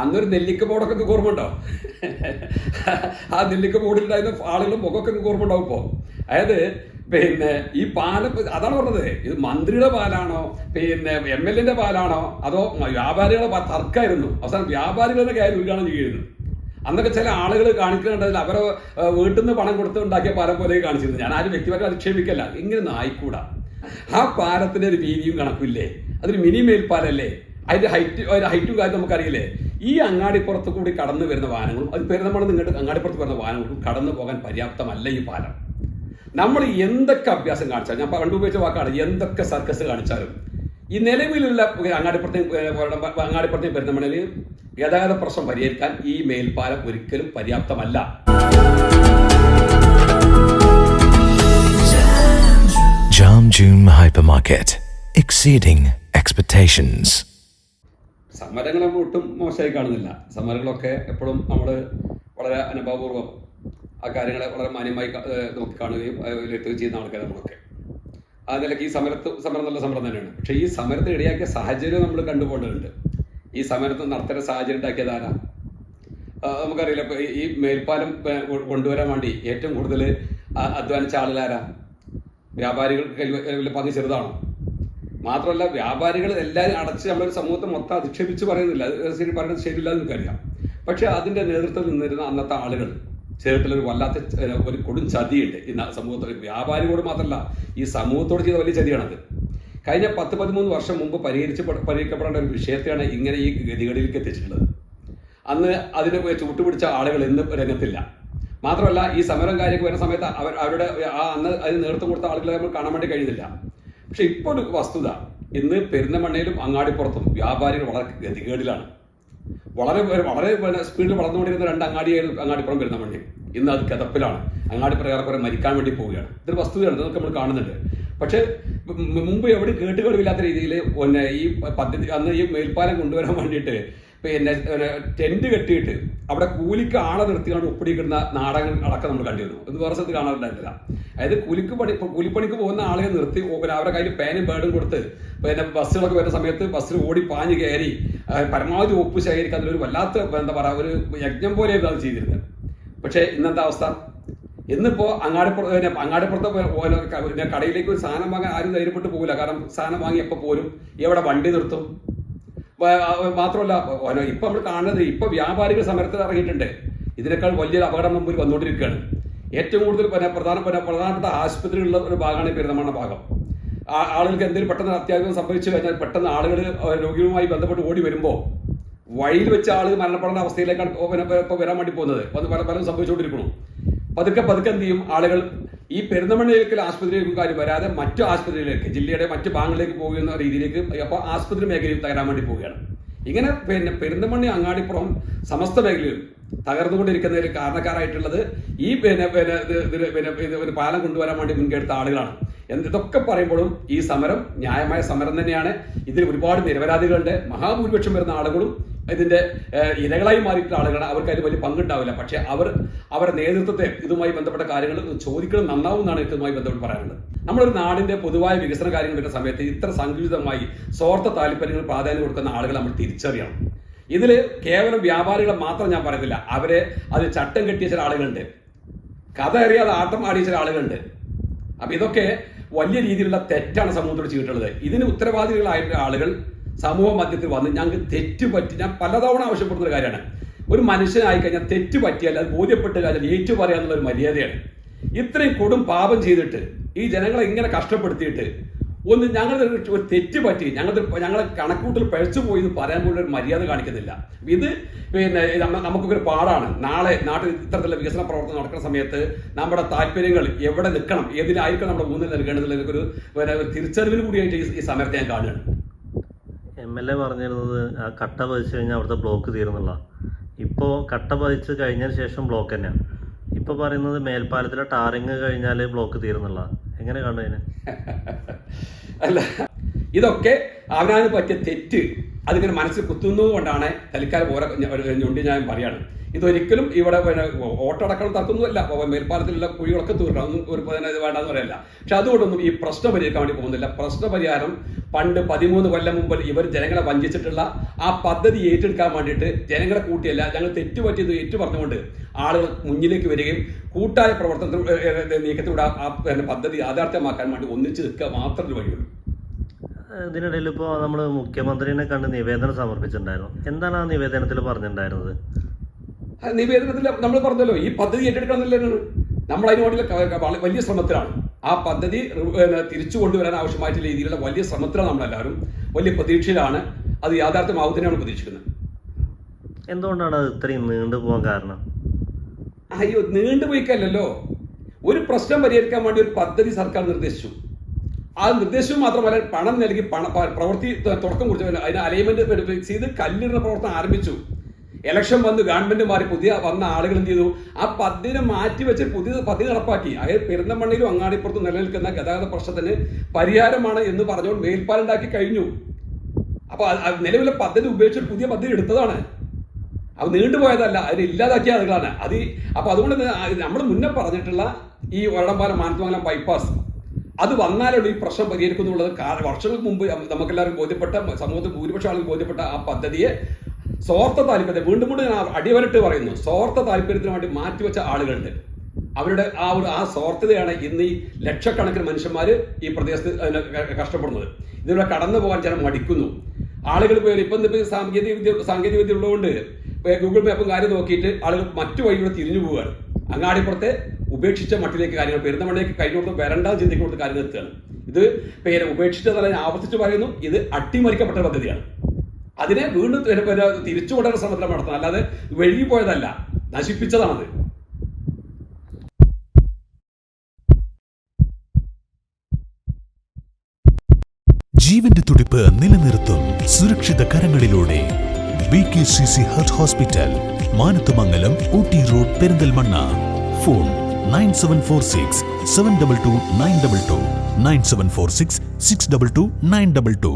അന്നൊരു നെല്ലിക്ക ബോർഡൊക്കെ നിങ്ങൾക്ക് ഓർമ്മ ഉണ്ടോ ആ നെല്ലിക്ക ബോർഡിലുണ്ടായിരുന്ന ആളുകളും മുഖമൊക്കെ നിങ്ങൾക്ക് ഓർമ്മ ഉണ്ടാവും ഇപ്പോൾ അതായത് പിന്നെ ഈ പാലം അതാണ് പറഞ്ഞത്. ഇത് മന്ത്രിയുടെ പാലാണോ? പിന്നെ എം എൽ എന്റെ പാലാണോ? അതോ വ്യാപാരികളുടെ തർക്കമായിരുന്നു അവസാനം വ്യാപാരികളുടെ കാര്യം ഉദ്ഘാടനം ചെയ്യുന്നു അന്നൊക്കെ ചില ആളുകൾ കാണിക്കുന്നുണ്ടെങ്കിൽ അവരെ വീട്ടിൽ നിന്ന് പണം കൊടുത്ത് ഉണ്ടാക്കിയ പാലം പോലെ കാണിച്ചിരുന്നു ഞാൻ ആരും വ്യക്തിപരം അധിക്ഷേപിക്കല്ല ഇങ്ങനെ ആയിക്കൂടാ ആ പാലത്തിന്റെ ഒരു വീതിയും കണക്കില്ലേ അതൊരു മിനി മേൽപ്പാലല്ലേ? അതിന്റെ ഹൈറ്റ് അതിന്റെ ഹൈറ്റും കാര്യം നമുക്കറിയില്ലേ? ഈ അങ്ങാടിപ്പുറത്ത് കൂടി കടന്നു വരുന്ന വാഹനങ്ങളും അത് പെരുന്നമണം നിങ്ങളുടെ അങ്ങാടിപ്പുറത്ത് വരുന്ന വാഹനങ്ങൾക്കും കടന്നു പോകാൻ പര്യാപ്തമല്ല ഈ പാലം നമ്മൾ എന്തൊക്കെ അഭ്യാസം കാണിച്ചാലും ഞാൻ പണ്ട് ഉപയോഗിച്ച വാക്കാണ് എന്തൊക്കെ സർക്കസ് കാണിച്ചാലും ഈ നിലവിലുള്ള അങ്ങാടിപ്പുറത്തെയും അങ്ങാടിപ്പുറത്തെയും പെരുന്നമണയിൽ ഗതാഗത പ്രശ്നം പരിഹരിക്കാൻ ഈ മേൽപ്പാലം ഒരിക്കലും പര്യാപ്തമല്ല Jam Hypermarket. Exceeding expectations. സമരങ്ങൾ നമ്മൾ ഒട്ടും മോശമായി കാണുന്നില്ല. സമരങ്ങളൊക്കെ എപ്പോഴും നമ്മൾ വളരെ അനുഭവപൂർവം ആ കാര്യങ്ങളെ വളരെ മാന്യമായി നോക്കി കാണുകയും വിലയിരുത്തുകയും ചെയ്യുന്ന ആൾക്കാർ നമ്മളൊക്കെ. ആ നിലയ്ക്ക് ഈ സമരത്ത് സമരം നല്ല സമരം തന്നെയാണ്. പക്ഷേ ഈ സമരത്തിന് ഇടയാക്കിയ സാഹചര്യം നമ്മൾ കണ്ടുപോകേണ്ടതുണ്ട്. ഈ സമരത്ത് നടത്തേണ്ട സാഹചര്യം ഉണ്ടാക്കിയത് ആരാ? നമുക്കറിയില്ല. ഇപ്പൊ ഈ- മേൽപ്പാലം കൊണ്ടുവരാൻ വേണ്ടി ഏറ്റവും കൂടുതൽ അധ്വാനിച്ച ആളുകളാരാ വ്യാപാരികൾക്ക് പങ്ക് ചെറുതാണോ? മാത്രമല്ല വ്യാപാരികൾ എല്ലാവരും അടച്ച് നമ്മളൊരു സമൂഹത്തെ മൊത്തം അധിക്ഷേപിച്ച് പറയുന്നില്ല. ശരി പറയുന്നത് ശരിയില്ല എനിക്കറിയാം. പക്ഷെ അതിന്റെ നേതൃത്വത്തിൽ നിന്നിരുന്ന അന്നത്തെ ആളുകൾ ചേർത്തിൽ ഒരു വല്ലാത്ത ഒരു കൊടും ചതിയുണ്ട്. ഈ സമൂഹത്തിൽ വ്യാപാരികളോട് മാത്രമല്ല ഈ സമൂഹത്തോട് ചെയ്ത വലിയ ചതിയാണത്. കഴിഞ്ഞ പത്ത് പതിമൂന്ന് വർഷം മുമ്പ് പരിഹരിച്ച് പരിഹരിക്കപ്പെടേണ്ട ഒരു വിഷയത്തെയാണ് ഇങ്ങനെ ഈ ഗതികളിലേക്ക് എത്തിച്ചിട്ടുള്ളത്. അന്ന് അതിന് ചൂട്ടുപിടിച്ച ആളുകൾ ഇന്ന് രംഗത്തില്ല. മാത്രമല്ല ഈ സമരം കാര്യമൊക്കെ വരുന്ന സമയത്ത് അവർ അവരുടെ ആ അന്ന് അതിന് നേതൃത്വം കൊടുത്ത ആളുകളെ നമ്മൾ കാണാൻ വേണ്ടി കഴിയുന്നില്ല പക്ഷെ ഇപ്പോൾ ഒരു വസ്തുത ഇന്ന് പെരുന്നമണ്ണയിലും അങ്ങാടിപ്പുറത്തും വ്യാപാരികൾ വളരെ ഗതികേടിലാണ്. വളരെ വളരെ സ്പീഡിൽ വളർന്നുകൊണ്ടിരുന്ന രണ്ട് അങ്ങാടിയായിരുന്നു അങ്ങാടിപ്പുറം പെരുന്നമണ്ണി ഇന്ന് അത് കിതപ്പിലാണ്. അങ്ങാടിപ്പുറം ഏറെക്കുറെ മരിക്കാൻ വേണ്ടി പോവുകയാണ്. ഇതൊരു വസ്തുതയാണ് ഇതൊക്കെ നമ്മൾ കാണുന്നുണ്ട്. പക്ഷേ മുമ്പ് എവിടെ കേട്ടുകളില്ലാത്ത രീതിയിൽ പിന്നെ ഈ പദ്ധതി അന്ന് ഈ മേൽപ്പാലം കൊണ്ടുവരാൻ വേണ്ടിയിട്ട് പിന്നെ പിന്നെ ടെന്റ് കെട്ടിയിട്ട് അവിടെ കൂലിക്ക് ആളെ നിർത്തിയാണ് ഒപ്പിടിക്കുന്ന നാടകം അടക്കം നമ്മൾ കണ്ടിരുന്നു. ഇത് വേറെ സ്ഥലത്ത് കാണാറുണ്ടായിരുന്നില്ല അതായത് കൂലിക്ക് പണി കൂലിപ്പണിക്ക് പോകുന്ന ആളെ നിർത്തി അവരുടെ കയ്യിൽ പേനും പേടും കൊടുത്ത് പിന്നെ ബസ്സുകളൊക്കെ വരുന്ന സമയത്ത് ബസ്സിൽ ഓടി പാഞ്ഞ് കയറി പരമാവധി ഒപ്പ് ശേഖരിക്കാൻ ഒരു വല്ലാത്ത എന്താ പറയുക ഒരു യജ്ഞം പോലെ അത് ചെയ്തിരുന്നത്. പക്ഷേ ഇന്നത്തെ അവസ്ഥ? ഇന്നിപ്പോ അങ്ങാടിപ്പുറത്ത് അങ്ങാടിപ്പുറത്ത് പിന്നെ കടയിലേക്ക് ഒരു സാധനം വാങ്ങാൻ ആരും ധൈര്യപ്പെട്ട് പോകില്ല കാരണം സാധനം വാങ്ങി എപ്പോൾ പോരും എവിടെ വണ്ടി നിർത്തും. മാത്രമല്ല ഇപ്പൊ നമ്മൾ കാണുന്നത് ഇപ്പൊ വ്യാപാരികൾ സമരത്തിൽ ഇറങ്ങിയിട്ടുണ്ട്. ഇതിനേക്കാൾ വലിയൊരു അപകടം മുമ്പിൽ വന്നുകൊണ്ടിരിക്കുകയാണ്. ഏറ്റവും കൂടുതൽ പ്രധാന പ്രധാനപ്പെട്ട ആശുപത്രികളുള്ള ഒരു ഭാഗമാണ് ഈ പെരുന്തമണ്ണ ഭാഗം. ആളുകൾക്ക് എന്തെങ്കിലും പെട്ടെന്ന് അത്യാവശ്യം സംഭവിച്ചു കഴിഞ്ഞാൽ പെട്ടെന്ന് ആളുകൾ രോഗികളുമായി ബന്ധപ്പെട്ട് ഓടി വരുമ്പോൾ വഴിയിൽ വെച്ച് ആൾ മരണപ്പെടുന്ന അവസ്ഥയിലേക്കാണ് ഇപ്പോൾ വരാൻ വേണ്ടി പോകുന്നത്. പല പലരും സംഭവിച്ചുകൊണ്ടിരിക്കുന്നു. പതുക്കെ പതുക്കെ എന്ത് ചെയ്യും? ആളുകൾ ഈ പെരുന്തമണ്ണയിലേക്ക് ആശുപത്രിയിലേക്കും കാര്യം വരാതെ മറ്റു ആശുപത്രിയിലേക്ക് ജില്ലയുടെ മറ്റു ഭാഗങ്ങളിലേക്ക് പോകുന്ന രീതിയിലേക്ക് അപ്പോൾ ആശുപത്രി മേഖലയിൽ തകരാൻ വേണ്ടി പോവുകയാണ്. ഇങ്ങനെ പിന്നെ പെരുന്തമണ്ണി അങ്ങാടിപ്പുറം സമസ്ത മേഖലയിൽ ഒരു കാരണക്കാരായിട്ടുള്ളത് ഈ പിന്നെ പിന്നെ പിന്നെ ഒരു പാലം കൊണ്ടുവരാൻ വേണ്ടി മുൻകെടുത്ത ആളുകളാണ്. എന്ത് ഇതൊക്കെ പറയുമ്പോഴും ഈ സമരം ന്യായമായ സമരം തന്നെയാണ്. ഇതിൽ ഒരുപാട് നിരപരാധികളുണ്ട്. മഹാഭൂരിപക്ഷം വരുന്ന ആളുകളും ഇതിന്റെ ഇരകളായി മാറിയിട്ടുള്ള ആളുകളാണ്. അവർക്ക് അതിൽ വലിയ പങ്കുണ്ടാവില്ല. പക്ഷെ അവർ അവരുടെ നേതൃത്വത്തെ ഇതുമായി ബന്ധപ്പെട്ട കാര്യങ്ങൾ ചോദിക്കണം. നന്നാവും എന്നാണ് ഇതുമായി ബന്ധപ്പെട്ട് പറയാനുള്ളത്. നമ്മളൊരു നാടിന്റെ പൊതുവായ വികസന കാര്യങ്ങൾ വരുന്ന സമയത്ത് ഇത്ര സങ്കുചിതമായി സ്വാർത്ഥ താല്പര്യങ്ങൾ പ്രാധാന്യം കൊടുക്കുന്ന ആളുകൾ നമ്മൾ തിരിച്ചറിയണം. ഇതിൽ കേവലം വ്യാപാരികളെ മാത്രം ഞാൻ പറയുന്നില്ല. അവരെ അത് ചട്ടം കെട്ടിയ ചില ആളുകളുണ്ട്. കഥ അറിയാതെ ആട്ടം ആടിയ ചില ആളുകളുണ്ട്. അപ്പൊ ഇതൊക്കെ വലിയ രീതിയിലുള്ള തെറ്റാണ് സമൂഹത്തോട് ചെയ്തിട്ടുള്ളത്. ഇതിന് ഉത്തരവാദികളായിട്ടുള്ള ആളുകൾ സമൂഹ മധ്യത്തിൽ വന്ന് ഞങ്ങൾക്ക് തെറ്റ് പറ്റി ഞാൻ പലതവണ ആവശ്യപ്പെടുന്ന ഒരു കാര്യമാണ്. ഒരു മനുഷ്യനായി കഴിഞ്ഞാൽ തെറ്റ് പറ്റിയാൽ അത് ബോധ്യപ്പെട്ട് കഴിഞ്ഞാൽ ഏറ്റു പറയാന്നുള്ള ഒരു മര്യാദയാണ്. ഇത്രയും കൊടും പാപം ചെയ്തിട്ട് ഈ ജനങ്ങളെ ഇങ്ങനെ കഷ്ടപ്പെടുത്തിയിട്ട് ഒന്ന് ഞങ്ങളുടെ ഒരു തെറ്റ് പറ്റി. ഞങ്ങൾ ഞങ്ങളെ കണക്കൂട്ടിൽ പഴച്ചു പോയി എന്ന് പറയാൻ പോലും ഒരു മര്യാദ കാണിക്കുന്നില്ല. ഇത് പിന്നെ ഒരു പാടാണ്. നാളെ നാട്ടിൽ ഇത്തരത്തിലുള്ള വികസന പ്രവർത്തനം നടക്കുന്ന സമയത്ത് നമ്മുടെ താല്പര്യങ്ങൾ എവിടെ നിൽക്കണം? ഏതിനായിരിക്കും നമ്മുടെ ഊന്നൽ നൽകേണ്ടതിൽ ഒരു തിരിച്ചറിവിന് കൂടിയായിട്ട് ഈ- സമയത്ത് ഞാൻ കാണുകയാണ്. എം എൽ എ പറഞ്ഞിരുന്നത് ആ കട്ട പതിച്ചു കഴിഞ്ഞാൽ അവിടുത്തെ ബ്ലോക്ക് തീർന്നുള്ള ഇപ്പോൾ കട്ട പതിച്ച് കഴിഞ്ഞതിന് ശേഷം ബ്ലോക്ക് തന്നെയാണ് ഇപ്പോൾ പറയുന്നത് മേൽപ്പാലത്തിലെ ടാറിങ് കഴിഞ്ഞാൽ ബ്ലോക്ക് തീരുന്നുള്ള. എങ്ങനെ കണ്ടതിനെ അല്ല. ഇതൊക്കെ അവനാന് പറ്റിയ തെറ്റ്. അതിങ്ങനെ മനസ്സിൽ കുത്തുന്നത് കൊണ്ടാണ് തൽക്കാലം ഓരോ ഞൊണ്ടി ഞാൻ പറയാണ് ഇതൊരിക്കലും ഇവിടെ പിന്നെ ഓട്ടടക്കം തർക്കൊന്നുമല്ല അപ്പൊ മേൽപ്പാലത്തിലുള്ള കുഴികളൊക്കെ തീർക്കണം ഒന്നും ഒരു ഇത് വേണ്ടെന്ന് പറയല്ല. പക്ഷെ അതുകൊണ്ടൊന്നും ഈ പ്രശ്നം പരിഹരിക്കാൻ വേണ്ടി പോകുന്നില്ല. പ്രശ്ന പരിഹാരം പണ്ട് പതിമൂന്ന് കൊല്ലം മുമ്പ് ഇവർ ജനങ്ങളെ വഞ്ചിച്ചിട്ടുള്ള ആ പദ്ധതി ഏറ്റെടുക്കാൻ വേണ്ടിയിട്ട് ജനങ്ങളെ കൂട്ടിയല്ല. ഞങ്ങൾ തെറ്റുപറ്റിയത് ഏറ്റു പറഞ്ഞുകൊണ്ട് ആളുകൾ മുന്നിലേക്ക് വരികയും കൂട്ടായ പ്രവർത്തനത്തിൽ നീക്കത്തിലൂടെ ആ പദ്ധതി യാഥാർത്ഥ്യമാക്കാൻ വേണ്ടി ഒന്നിച്ച് നിൽക്കുക മാത്രമേ വഴിയുള്ളൂ. ഇതിനിടയിൽ ഇപ്പോൾ നമ്മൾ മുഖ്യമന്ത്രിനെ കണ്ട് നിവേദനം സമർപ്പിച്ചിട്ടുണ്ടായിരുന്നു. എന്താണ് ആ നിവേദനത്തിൽ പറഞ്ഞിട്ടുണ്ടായിരുന്നത്? നിവേദനത്തിൽ നമ്മൾ പറഞ്ഞല്ലോ ഈ പദ്ധതി ഏറ്റെടുക്കണം എന്നുള്ളതാണ് നമ്മൾ അതിന് വേണ്ടിയുള്ള വലിയ ശ്രമത്തിലാണ്. ആ പദ്ധതി തിരിച്ചു കൊണ്ടുവരാൻ ആവശ്യമായിട്ടുള്ള രീതിയിലുള്ള വലിയ ശ്രമത്തിലാണ് നമ്മളെല്ലാവരും വലിയ പ്രതീക്ഷയിലാണ് അത് യാഥാർത്ഥ്യമാവുന്നതിനാണ് പ്രതീക്ഷിക്കുന്നത് എന്തുകൊണ്ടാണ് അത് ഇത്രയും നീണ്ടു പോകാൻ കാരണം? അയ്യോ നീണ്ടുപോയിക്കല്ലോ ഒരു പ്രശ്നം പരിഹരിക്കാൻ വേണ്ടി ഒരു പദ്ധതി സർക്കാർ നിർദ്ദേശിച്ചു. ആ നിർദ്ദേശം മാത്രമല്ല പണം നൽകി പണ പ്രവൃത്തി തുടക്കം കുറിച്ച് അതിന് അലൈൻമെന്റ് ചെയ്ത് കല്ലിടുന്ന പ്രവർത്തനം ആരംഭിച്ചു. ഇലക്ഷൻ വന്ന് ഗവൺമെന്റ് മാറി പുതിയ വന്ന ആളുകൾ എന്ത് ചെയ്തു? ആ പദ്ധതിനെ മാറ്റി വെച്ച് പുതിയ പദ്ധതി നടപ്പാക്കി. അതായത് പെരുന്തമണ്ണയിലും അങ്ങാടിപ്പുറത്തും നിലനിൽക്കുന്ന ഗതാഗത പ്രശ്നത്തിന് പരിഹാരമാണ് എന്ന് പറഞ്ഞുകൊണ്ട് മേൽപ്പാലുണ്ടാക്കി കഴിഞ്ഞു. അപ്പൊ അത് അത് നിലവിലെ പദ്ധതി ഉപേക്ഷിച്ച് പുതിയ പദ്ധതി എടുത്തതാണ്. അത് നീണ്ടുപോയതല്ല അതിന് ഇല്ലാതാക്കിയ ആളുകളാണ്. അത് അപ്പോൾ അപ്പൊ അതുകൊണ്ട് നമ്മൾ മുന്നേ പറഞ്ഞിട്ടുള്ള ഈ ഒരടംപാലം മാനത്തുമംഗലം ബൈപ്പാസ് അത് വന്നാലുള്ള ഈ പ്രശ്നം പരിഹരിക്കുന്നുള്ളത്. വർഷങ്ങൾക്ക് മുമ്പ് നമുക്കെല്ലാവരും ബോധ്യപ്പെട്ട സമൂഹത്തിൽ ഭൂരിപക്ഷം ആളുകൾ ബോധ്യപ്പെട്ട ആ പദ്ധതിയെ സ്വാർത്ഥ താല്പര്യം വീണ്ടും വീണ്ടും ഞാൻ അടിവരട്ട് പറയുന്നു. സ്വാർത്ഥ താല്പര്യത്തിന് വേണ്ടി മാറ്റിവെച്ച ആളുകളുണ്ട്. അവരുടെ ആ ഒരു ആ സ്വാർത്ഥതയാണ് ഇന്ന് ഈ ലക്ഷക്കണക്കിന് മനുഷ്യന്മാർ ഈ പ്രദേശത്ത് കഷ്ടപ്പെടുന്നത്. ഇതിലൂടെ കടന്നു പോകാൻ ചില മടിക്കുന്നു. ആളുകൾ പോയി ഇപ്പം ഇപ്പം സാങ്കേതിക വിദ്യ സാങ്കേതിക വിദ്യ ഉള്ളതുകൊണ്ട് ഗൂഗിൾ മാപ്പും കാര്യം നോക്കിയിട്ട് ആളുകൾ മറ്റു വഴിയിലൂടെ തിരിഞ്ഞു പോവുകയാണ്. അങ്ങാടിപ്പുറത്തെ ഉപേക്ഷിച്ച മട്ടിലേക്ക് കാര്യങ്ങൾ പെരുന്നമണ്ണയ്ക്ക് കഴിഞ്ഞോട്ട് വരണ്ട ചിന്തിക്കൊണ്ട് കാര്യം എത്തുകയാണ് ഇത് പേരെ ഉപേക്ഷിച്ചതല്ല ഞാൻ ആവർത്തിച്ച് പറയുന്നു ഇത് അട്ടിമറിക്കപ്പെട്ട പദ്ധതിയാണ്. അതിനെ വീണ്ടും തിരിച്ചു കൊണ്ടുവരുന്ന ശ്രമത്തിലാണ് നടത്തണം അല്ലാതെ വെഴുകി പോയതല്ല നശിപ്പിച്ചതാണത്. ജീവന്റെ തുടിപ്പ് നിലനിർത്തും സുരക്ഷിത കരങ്ങളിലൂടെ. B K C C heart hospital Manathumangalam Ooty road Perinthalmanna. Phone nine seven four six seven double two nine double two nine seven four six six double two nine double two.